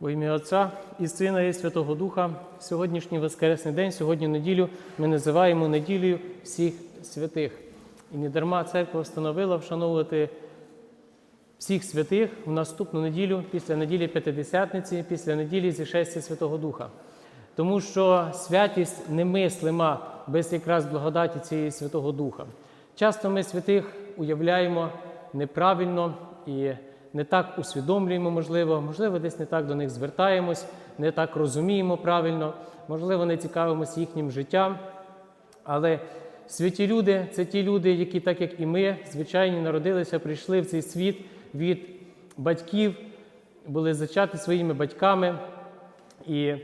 Во ім'я Отця і Сина і Святого Духа. Сьогоднішній Воскресний день, сьогодні неділю ми називаємо неділею всіх святих. І не дарма церква встановила вшановувати всіх святих в наступну неділю після неділі П'ятидесятниці, після неділі зішестя Святого Духа. Тому що святість немислима без якраз благодаті цієї Святого Духа. Часто ми святих уявляємо неправильно і не так усвідомлюємо, можливо, можливо, десь не так до них звертаємось, не так розуміємо правильно, можливо, не цікавимося їхнім життям. Але святі люди це ті люди, які, так як і ми, звичайні, народилися, прийшли в цей світ від батьків, були зачаті своїми батьками. І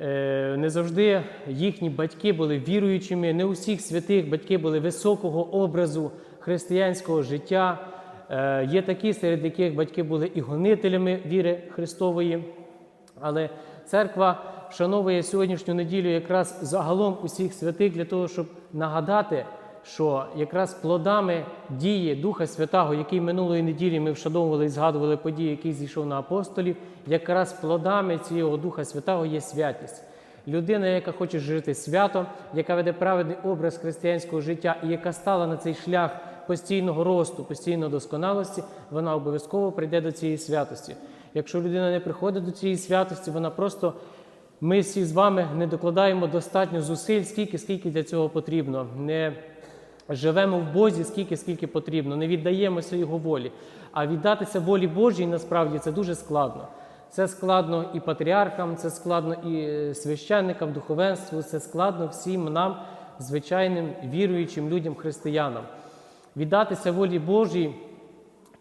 е, не завжди їхні батьки були віруючими, не у всіх святих батьки були високого образу християнського життя. Е, є такі, серед яких батьки були і гонителями віри Христової. Але церква вшановує сьогоднішню неділю якраз загалом усіх святих для того, щоб нагадати, що якраз плодами дії Духа Святого, який минулої неділі ми вшановували і згадували події, який зійшов на апостолів, якраз плодами цього Духа Святого є святість. Людина, яка хоче жити свято, яка веде праведний образ християнського життя і яка стала на цей шлях постійного росту, постійної досконалості, вона обов'язково прийде до цієї святості. Якщо людина не приходить до цієї святості, вона просто ми всі з вами не докладаємо достатньо зусиль, скільки, скільки для цього потрібно. Не живемо в Бозі, скільки, скільки потрібно, не віддаємося Його волі. А віддатися волі Божій насправді це дуже складно. Це складно і патріархам, це складно і е, священникам, духовенству, це складно всім нам, звичайним віруючим людям, християнам. Віддатися волі Божій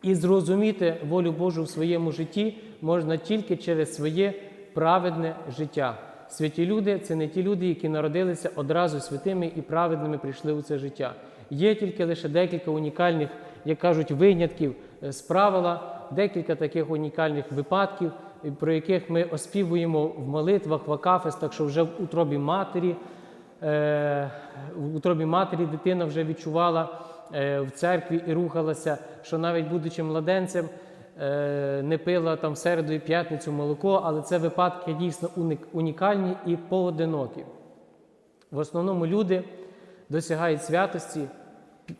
і зрозуміти волю Божу в своєму житті можна тільки через своє праведне життя. Святі люди це не ті люди, які народилися одразу святими і праведними прийшли у це життя. Є тільки лише декілька унікальних, як кажуть, винятків е, з правила, декілька таких унікальних випадків, про яких ми оспівуємо в молитвах, в акафестах, що вже в утробі матері, е, в утробі матері дитина вже відчувала е, в церкві і рухалася, що навіть будучи младенцем, е, не пила там середу і п'ятницю молоко, але це випадки дійсно унікальні і поодинокі. В основному люди досягають святості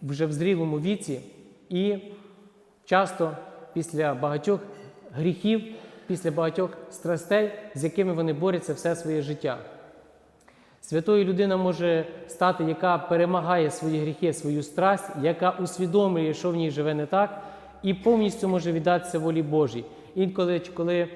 вже в зрілому віці і часто після багатьох гріхів, після багатьох страстей, з якими вони борються все своє життя. Святою людина може стати, яка перемагає свої гріхи, свою страсть, яка усвідомлює, що в ній живе не так, і повністю може віддатися волі Божій. Інколи, коли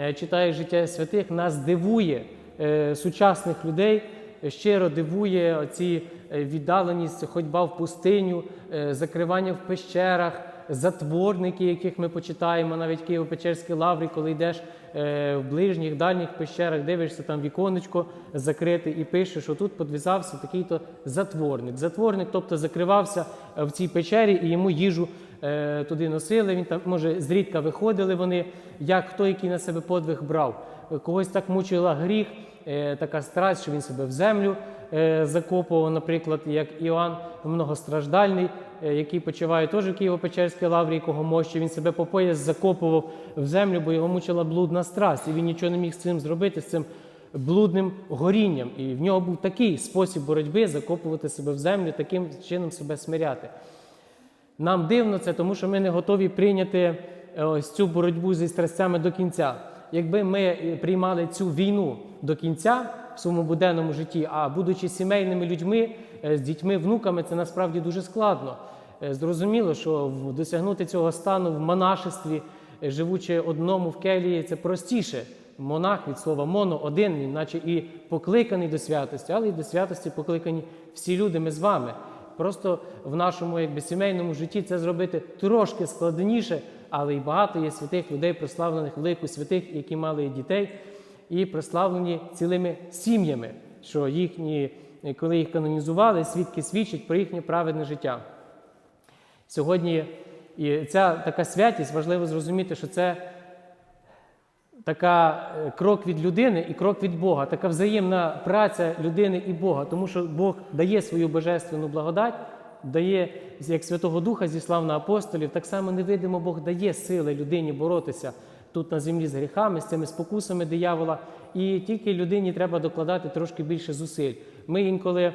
е, читаєш життя святих, нас дивує е, сучасних людей, щиро дивує оці е, віддаленість, ходьба в пустиню, закривання в пещерах, затворники, яких ми почитаємо, навіть Києво-Печерській лаврі, коли йдеш е, в ближніх, дальніх пещерах, дивишся там віконечко закрите і пише, що тут подвізався такий-то затворник. Затворник, тобто закривався е, в цій печері і йому їжу е, туди носили. Він там, може, зрідка виходили вони, як хто який на себе подвиг брав. Когось так мучила гріх, така страсть, що він себе в землю закопував, наприклад, як Іоанн многостраждальний, е, який почиває теж в Києво-Печерській лаврі, якого мощі, він себе по пояс закопував в землю, бо його мучила блудна страсть, і він нічого не міг з цим зробити, з цим блудним горінням. І в нього був такий спосіб боротьби закопувати себе в землю, таким чином себе смиряти. Нам дивно це, тому що ми не готові прийняти е, ось цю боротьбу зі страстями до кінця. Якби ми е, приймали цю війну до кінця в своєму буденному житті, а будучи сімейними людьми, е, з дітьми, внуками, це насправді дуже складно. Е, Зрозуміло, що досягнути цього стану в монашестві, е, живучи одному в келії, це простіше. Монах від слова моно один, він наче і покликаний до святості, але й до святості покликані всі люди, ми з вами. Просто в нашому якби, сімейному житті це зробити трошки складніше, але й багато є святих людей, прославлених в лику святих, які мали дітей, і прославлені цілими сім'ями, що їхні, коли їх канонізували, свідки свідчать про їхнє праведне життя. Сьогодні і ця така святість важливо зрозуміти, що це така е, крок від людини і крок від Бога, така взаємна праця людини і Бога, тому що Бог дає свою божественну благодать, дає як Святого Духа зіслав на апостолів, так само невидимо Бог дає сили людині боротися тут на землі з гріхами, з цими спокусами диявола. І тільки людині треба докладати трошки більше зусиль. Ми інколи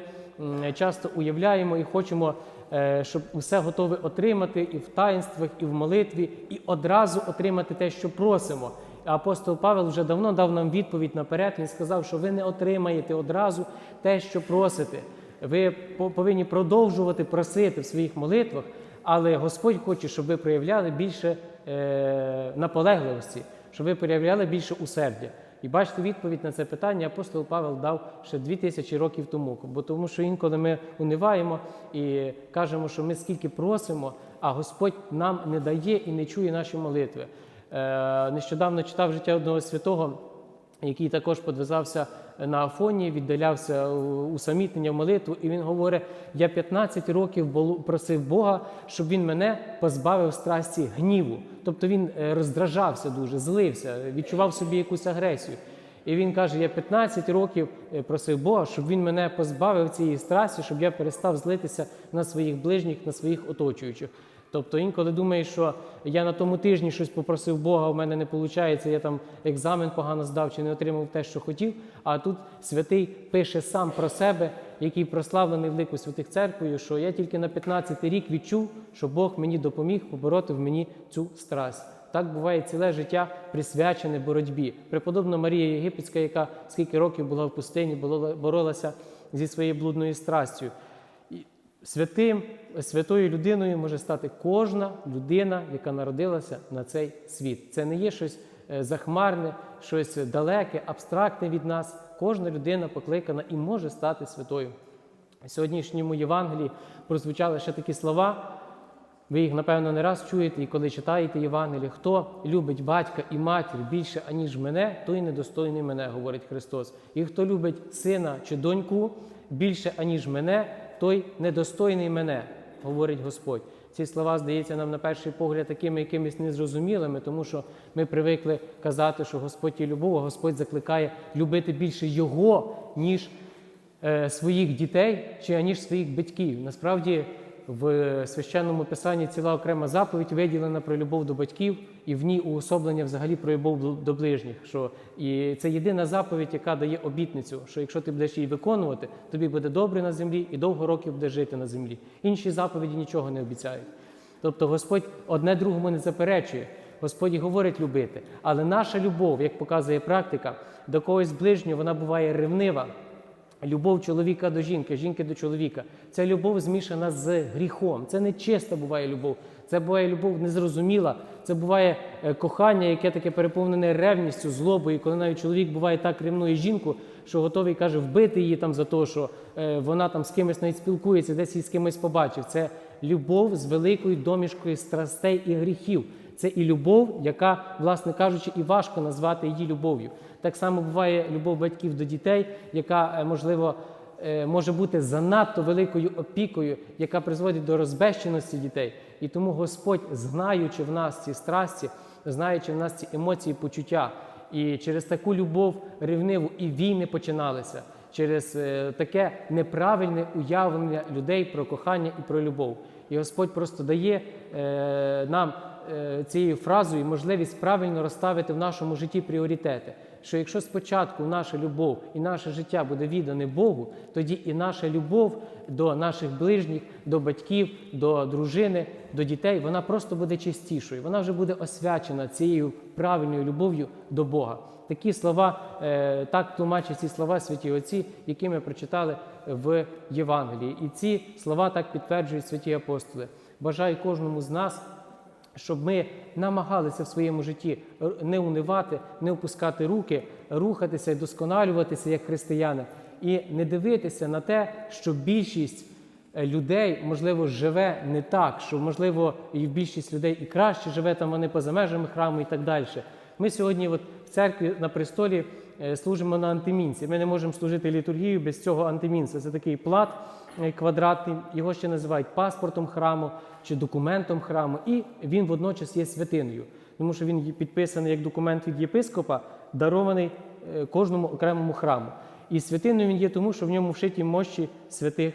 часто уявляємо і хочемо, е, щоб усе готове отримати і в таїнствах, і в молитві, і одразу отримати те, що просимо. Апостол Павел вже давно дав нам відповідь наперед. Він сказав, що ви не отримаєте одразу те, що просите. Ви по- повинні продовжувати просити в своїх молитвах, але Господь хоче, щоб ви проявляли більше е, наполегливості, щоб ви проявляли більше усердя. І бачите, відповідь на це питання апостол Павел дав ще дві тисячі років тому. Бо тому, що інколи ми униваємо і кажемо, що ми скільки просимо, а Господь нам не дає і не чує наші молитви. Е, нещодавно читав життя одного святого, який також подвизався на Афоні, віддалявся усамітнення в молитву, і він говорить: я 15 років просив Бога, щоб він мене позбавив страсті гніву. Тобто він е, роздражався дуже, злився, відчував собі якусь агресію. І він каже: я 15 років е, просив Бога, щоб він мене позбавив цієї страсті, щоб я перестав злитися на своїх ближніх, на своїх оточуючих. Тобто інколи думаєш, що я на тому тижні щось попросив Бога, у мене не виходить, я там екзамен погано здав чи не отримав те, що хотів. А тут святий пише сам про себе, який прославлений в лику святих церквою, що я тільки на 15 рік відчув, що Бог мені допоміг побороти в мені цю страсть. Так буває ціле життя присвячене боротьбі. Преподобна Марія Єгипетська, яка скільки років була в пустині, боролася зі своєю блудною страстю. Святим, святою людиною може стати кожна людина, яка народилася на цей світ. Це не є щось е, захмарне, щось далеке, абстрактне від нас. Кожна людина покликана і може стати святою. В сьогоднішньому Євангелії прозвучали ще такі слова. Ви їх, напевно, не раз чуєте, і коли читаєте Євангеліє, хто любить батька і матір більше, аніж мене, той недостойний мене, говорить Христос. І хто любить сина чи доньку більше, аніж мене, той недостойний мене, говорить Господь. Ці слова здається нам на перший погляд такими якимись незрозумілими, тому що ми привикли казати, що Господь є любов, а Господь закликає любити більше Його, ніж е, своїх дітей чи аніж своїх батьків. Насправді в священному писанні ціла окрема заповідь виділена про любов до батьків, і в ній уособлення взагалі про любов до ближніх. Що і це єдина заповідь, яка дає обітницю, що якщо ти будеш її виконувати, тобі буде добре на землі і довго років будеш жити на землі. Інші заповіді нічого не обіцяють. Тобто Господь одне другому не заперечує. Господь говорить любити, але наша любов, як показує практика, до когось ближнього вона буває ревнива. Любов чоловіка до жінки, жінки до чоловіка. Ця любов змішана з гріхом. Це не чиста буває любов. Це буває любов незрозуміла. Це буває е, кохання, яке таке переповнене ревністю, злобою. Коли навіть чоловік буває так ревнує жінку, що готовий каже вбити її там за те, що е, вона там з кимось навіть спілкується, десь її з кимось побачив. Це любов з великою домішкою страстей і гріхів. Це і любов, яка, власне кажучи, і важко назвати її любов'ю. Так само буває любов батьків до дітей, яка, е, можливо, е, може бути занадто великою опікою, яка призводить до розбещеності дітей. І тому Господь, знаючи в нас ці страсті, знаючи в нас ці емоції, почуття, і через таку любов ревниву і війни починалися, через е, таке неправильне уявлення людей про кохання і про любов. І Господь просто дає е, нам е, цією фразою можливість правильно розставити в нашому житті пріоритети. Що якщо спочатку наша любов і наше життя буде віддане Богу, тоді і наша любов до наших ближніх, до батьків, до дружини, до дітей, вона просто буде чистішою. Вона вже буде освячена цією правильною любов'ю до Бога. Такі слова, е, так тлумачать ці слова святі Отці, які ми прочитали в Євангелії. І ці слова так підтверджують святі апостоли. Бажаю кожному з нас щоб ми намагалися в своєму житті не унивати, не опускати руки, рухатися і досконалюватися як християни, і не дивитися на те, що більшість е, людей, можливо, живе не так, що можливо і більшість людей і краще живе там вони поза межами храму і так далі. Ми сьогодні, от в церкві на престолі, е, служимо на антимінці. Ми не можемо служити літургію без цього антимінця. Це такий плат е, квадратний, його ще називають паспортом храму чи документом храму, і він водночас є святиною, тому що він підписаний як документ від єпископа, дарований е, кожному окремому храму. І святиною він є тому, що в ньому вшиті мощі святих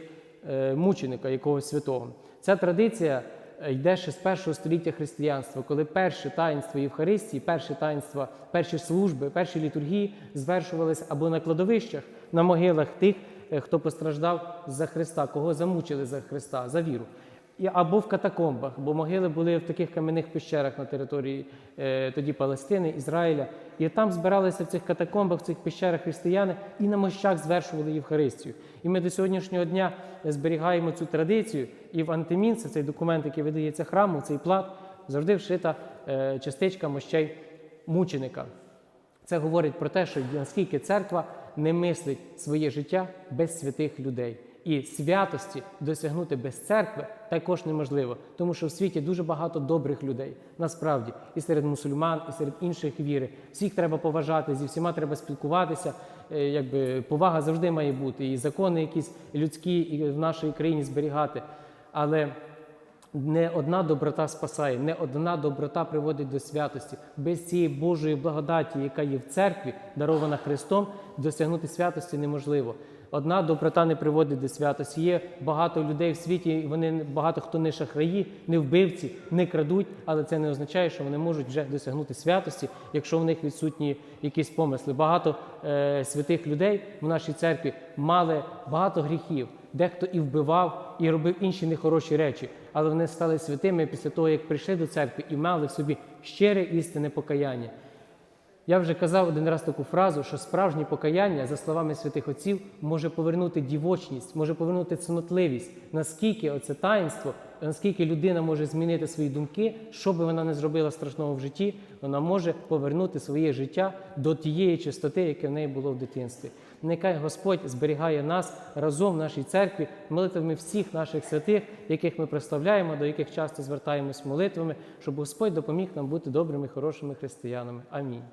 мученика, якогось святого. Ця традиція йде ще з першого століття християнства, коли перше таїнство Євхаристії, перше таїнство, перші служби, перші літургії звершувалися або на кладовищах, на могилах тих, е, хто постраждав за Христа, кого замучили за Христа, за віру. Або в катакомбах, бо могили були в таких кам'яних пещерах на території е, тоді Палестини, Ізраїля. І там збиралися в цих катакомбах, в цих пещерах християни і на мощах звершували Євхаристію. І ми до сьогоднішнього дня зберігаємо цю традицію. І в антимін, це цей документ, який видається храму, цей плат, завжди вшита е, частичка мощей мученика. Це говорить про те, що наскільки церква не мислить своє життя без святих людей. І святості досягнути без церкви також неможливо, тому що в світі дуже багато добрих людей. Насправді, і серед мусульман, і серед інших віри. Всіх треба поважати, зі всіма треба спілкуватися. Е, Якби повага завжди має бути, і закони якісь людські і в нашій країні зберігати. Але не одна доброта спасає, не одна доброта приводить до святості. Без цієї Божої благодаті, яка є в церкві, дарована Христом, досягнути святості неможливо. Одна доброта не приводить до святості. Є багато людей в світі, вони багато хто не шахраї, не вбивці, не крадуть, але це не означає, що вони можуть вже досягнути святості, якщо в них відсутні якісь помисли. Багато е, святих людей в нашій церкві мали багато гріхів. Дехто і вбивав, і робив інші нехороші речі, але вони стали святими після того, як прийшли до церкви і мали в собі щире істинне покаяння. Я вже казав один раз таку фразу, що справжнє покаяння, за словами святих отців, може повернути дівочність, може повернути цнотливість. Наскільки оце таїнство, наскільки людина може змінити свої думки, що би вона не зробила страшного в житті, вона може повернути своє життя до тієї чистоти, яке в неї було в дитинстві. Нехай Господь зберігає нас разом в нашій церкві молитвами всіх наших святих, яких ми прославляємо, до яких часто звертаємось молитвами, щоб Господь допоміг нам бути добрими, хорошими християнами. Амінь.